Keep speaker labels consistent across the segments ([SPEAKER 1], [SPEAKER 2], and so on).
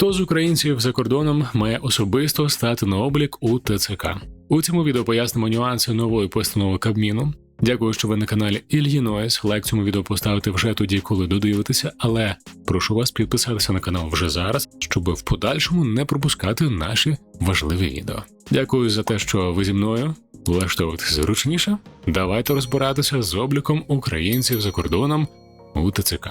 [SPEAKER 1] Хто з українців за кордоном має особисто стати на облік у ТЦК? У цьому відео пояснимо нюанси нової постанови Кабміну. Дякую, що ви на каналі Ільїноїс. Лайк цьому відео поставити вже тоді, коли додивитеся, але прошу вас підписатися на канал вже зараз, щоб в подальшому не пропускати наші важливі відео. Дякую за те, що ви зі мною. Влаштовуватися зручніше. Давайте розбиратися з обліком українців за кордоном у ТЦК.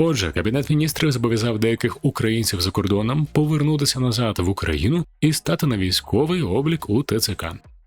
[SPEAKER 1] Отже, кабінет міністрів зобов'язав деяких українців за кордоном повернутися назад в Україну і стати на військовий облік у ТЦК.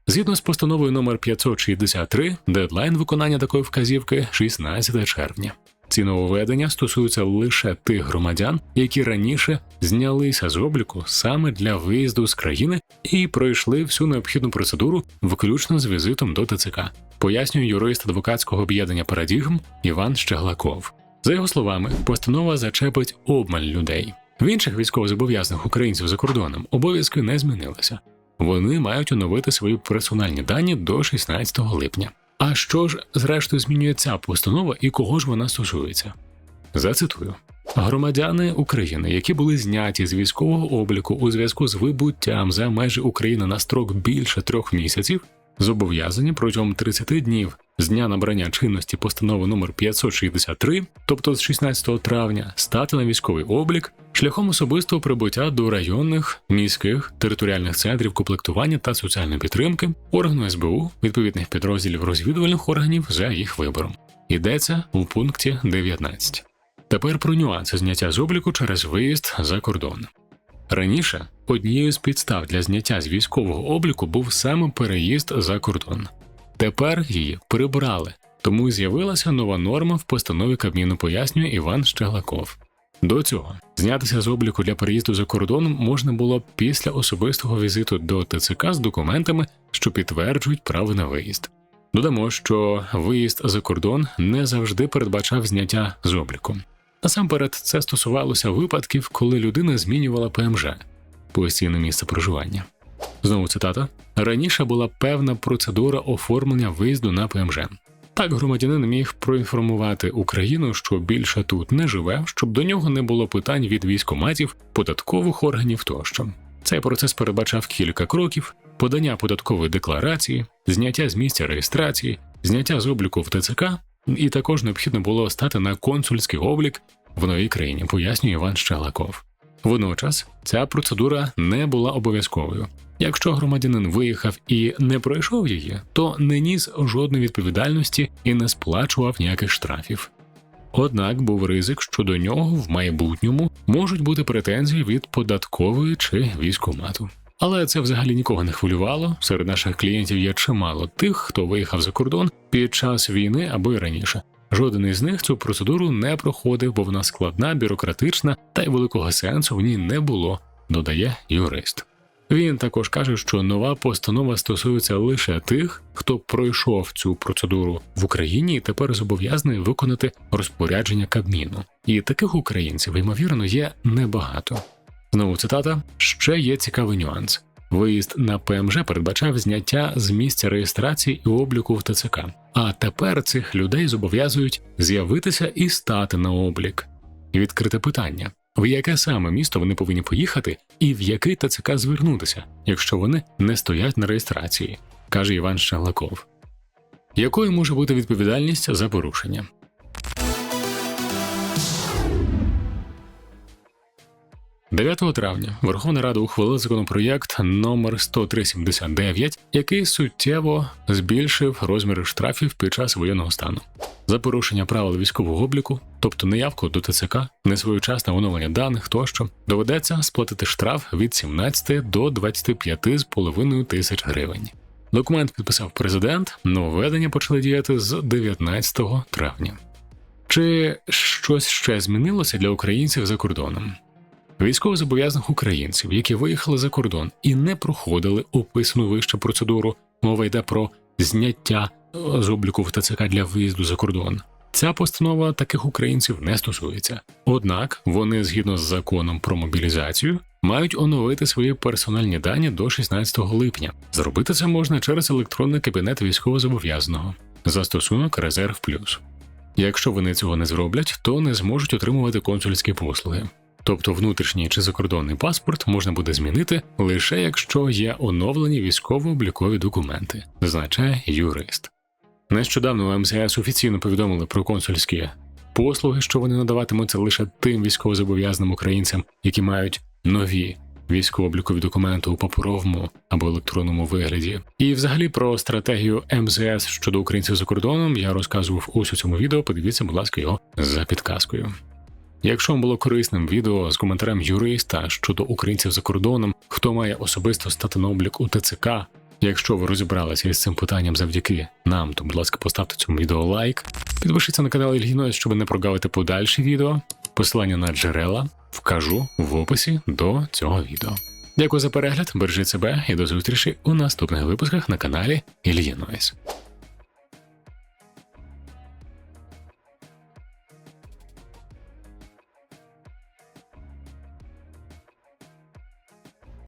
[SPEAKER 1] Згідно з постановою номер 563, дедлайн виконання такої вказівки 16 червня. Ці нововведення стосуються лише тих громадян, які раніше знялися з обліку саме для виїзду з країни і пройшли всю необхідну процедуру, включно з візитом до ТЦК, пояснює юрист адвокатського об'єднання Парадігм Іван Щеглаков. За його словами, постанова зачепить обмаль людей. В інших військовозобов'язаних українців за кордоном обов'язки не змінилися. Вони мають оновити свої персональні дані до 16 липня. А що ж, зрештою, змінює ця постанова і кого ж вона стосується? Зацитую. Громадяни України, які були зняті з військового обліку у зв'язку з вибуттям за межі України на строк більше трьох місяців, зобов'язані протягом 30 днів з дня набрання чинності постанови номер 563, тобто з 16 травня, стати на військовий облік шляхом особистого прибуття до районних, міських, територіальних центрів комплектування та соціальної підтримки, органу СБУ, відповідних підрозділів розвідувальних органів за їх вибором. Йдеться у пункті 19. Тепер про нюанси зняття з обліку через виїзд за кордон. Раніше однією з підстав для зняття з військового обліку був саме переїзд за кордон. Тепер її прибрали, тому з'явилася нова норма в постанові Кабміну, пояснює Іван Щеглаков. До цього знятися з обліку для переїзду за кордоном можна було після особистого візиту до ТЦК з документами, що підтверджують право на виїзд. Додамо, що виїзд за кордон не завжди передбачав зняття з обліку. Насамперед, це стосувалося випадків, коли людина змінювала ПМЖ постійне місце проживання. Знову цитата: раніше була певна процедура оформлення виїзду на ПМЖ. Так громадянин міг проінформувати Україну, що більше тут не живе, щоб до нього не було питань від військоматів, податкових органів тощо. Цей процес передбачав кілька кроків: подання податкової декларації, зняття з місця реєстрації, зняття з обліку в ТЦК, і також необхідно було стати на консульський облік в новій країні, пояснює Іван Щелаков. Водночас ця процедура не була обов'язковою. Якщо громадянин виїхав і не пройшов її, то не ніс жодної відповідальності і не сплачував ніяких штрафів. Однак був ризик, що до нього в майбутньому можуть бути претензії від податкової чи військомату. Але це взагалі нікого не хвилювало. Серед наших клієнтів є чимало тих, хто виїхав за кордон під час війни або й раніше. Жоден із них цю процедуру не проходив, бо вона складна, бюрократична та й великого сенсу в ній не було, додає юрист. Він також каже, що нова постанова стосується лише тих, хто пройшов цю процедуру в Україні і тепер зобов'язаний виконати розпорядження Кабміну. І таких українців, ймовірно, є небагато. Знову цитата: ще є цікавий нюанс. Виїзд на ПМЖ передбачав зняття з місця реєстрації і обліку в ТЦК. А тепер цих людей зобов'язують з'явитися і стати на облік. Відкрите питання: в яке саме місто вони повинні поїхати, і в який ТЦК звернутися, якщо вони не стоять на реєстрації, каже Іван Щаглаков. Якою може бути відповідальність за порушення? 9 травня Верховна Рада ухвалила законопроєкт номер 10379, який суттєво збільшив розміри штрафів під час воєнного стану за порушення правил військового обліку, тобто неявку до ТЦК, несвоєчасне оновлення даних тощо, доведеться сплатити штраф від 17 до 25,5 тисяч гривень. Документ підписав президент, нововведення почали діяти з 19 травня. Чи щось ще змінилося для українців за кордоном? Військовозобов'язаних українців, які виїхали за кордон і не проходили описану вище процедуру, мова йде про зняття з обліку в ТЦК для виїзду за кордон. Ця постанова таких українців не стосується. Однак вони, згідно з законом про мобілізацію, мають оновити свої персональні дані до 16 липня. Зробити це можна через електронний кабінет військовозобов'язаного, застосунок Резерв Плюс. Якщо вони цього не зроблять, то не зможуть отримувати консульські послуги. Тобто внутрішній чи закордонний паспорт можна буде змінити лише якщо є оновлені військово-облікові документи, зазначає юрист. Нещодавно МЗС офіційно повідомили про консульські послуги, що вони надаватимуться лише тим військовозобов'язаним українцям, які мають нові військово-облікові документи у паперовому або електронному вигляді. І взагалі про стратегію МЗС щодо українців за кордоном я розказував ось у цьому відео. Подивіться, будь ласка, його за підказкою. Якщо вам було корисним відео з коментарем юриста щодо українців за кордоном, хто має особисто стати на облік у ТЦК, якщо ви розібралися із цим питанням завдяки нам, то будь ласка, поставте цьому відео лайк, підпишіться на канал Ільгіною, щоб не прогавити подальші відео. Посилання на джерела вкажу в описі до цього відео. Дякую за перегляд, бережіть себе і до зустрічі у наступних випусках на каналі Ільїнойс.